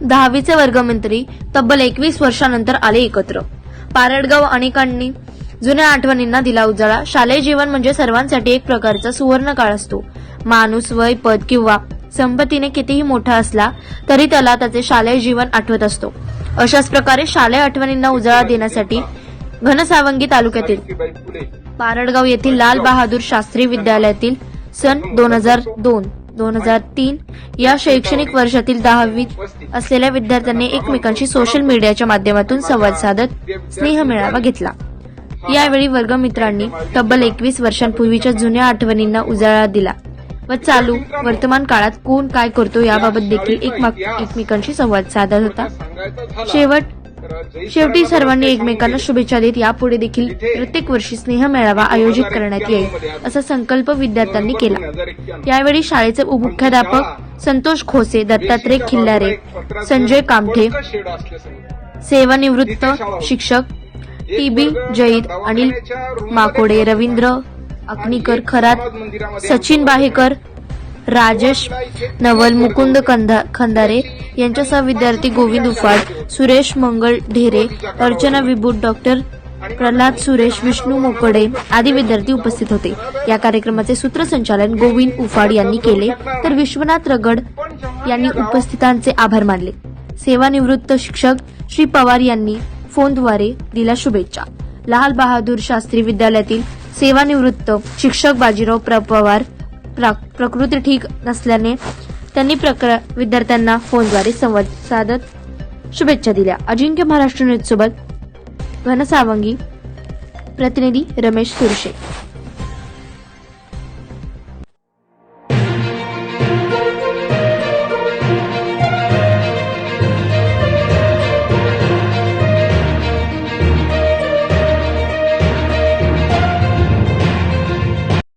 दहावीचे वर्गमंत्री तब्बल एकवीस वर्षानंतर आले एकत्र. पारडगाव अनेकांनी जुन्या आठवणींना दिला उजाळा. शालेय जीवन म्हणजे सर्वांसाठी एक प्रकारचा सुवर्ण काळ असतो. माणूस वय पद किंवा संपत्तीने कितीही मोठा असला तरी त्याला त्याचे शालेय जीवन आठवत असतो. अशाच प्रकारे शालेय आठवणींना उजाळा देण्यासाठी घनसावंगी तालुक्यातील पारडगाव येथील लाल बहादूर शास्त्री विद्यालयातील सन दोन हजार दोन दोन हजार तीन या शैक्षणिक वर्षातील दहावीत असलेल्या विद्यार्थ्यांनी एकमेकांशी सोशल मीडियाच्या माध्यमातून संवाद साधत स्नेह मेळावा घेतला. यावेळी वर्गमित्रांनी तब्बल एकवीस वर्षांपूर्वीच्या जुन्या आठवणींना उजाळा दिला व चालू वर्तमान काळात कोण काय करतो याबाबत देखील एकमेकांशी संवाद साधत होता. शेवट शेवटी सर्वांनी एकमेकांना शुभेच्छा देत यापुढे देखील प्रत्येक वर्षी स्नेह मेळावा आयोजित करण्यात येईल असा संकल्प विद्यार्थ्यांनी केला. यावेळी शाळेचे मुख्याध्यापक संतोष खोसे दत्तात्रय खिल्लारे संजय कामठे सेवानिवृत्त शिक्षक टीबी जईद अनिल माकोडे रवींद्र अग्निकर खरात सचिन बाहेकर राजेश नवल मुकुंद कंधा- खंदारे यांच्यासह विद्यार्थी गोविंद उफाड सुरेश मंगळ ढेरे अर्चना विभूत डॉक्टर प्रल्हाद सुरेश विष्णू मोकडे आदी विद्यार्थी उपस्थित होते. या कार्यक्रमाचे सूत्रसंचालन गोविंद उफाड यांनी केले. तर विश्वनाथ रगड यांनी उपस्थितांचे आभार मानले. सेवानिवृत्त शिक्षक श्री पवार यांनी फोनद्वारे दिल्या शुभेच्छा. लाल बहादूर शास्त्री विद्यालयातील सेवानिवृत्त शिक्षक बाजीराव प्र- पवार प्रकृती ठीक नसल्याने त्यांनी प्रक्र- विद्यार्थ्यांना फोनद्वारे संवाद साधत शुभेच्छा दिल्या. अजिंक्य महाराष्ट्र न्यूज सोबत घनसावंगी प्रतिनिधी रमेश सुरशे.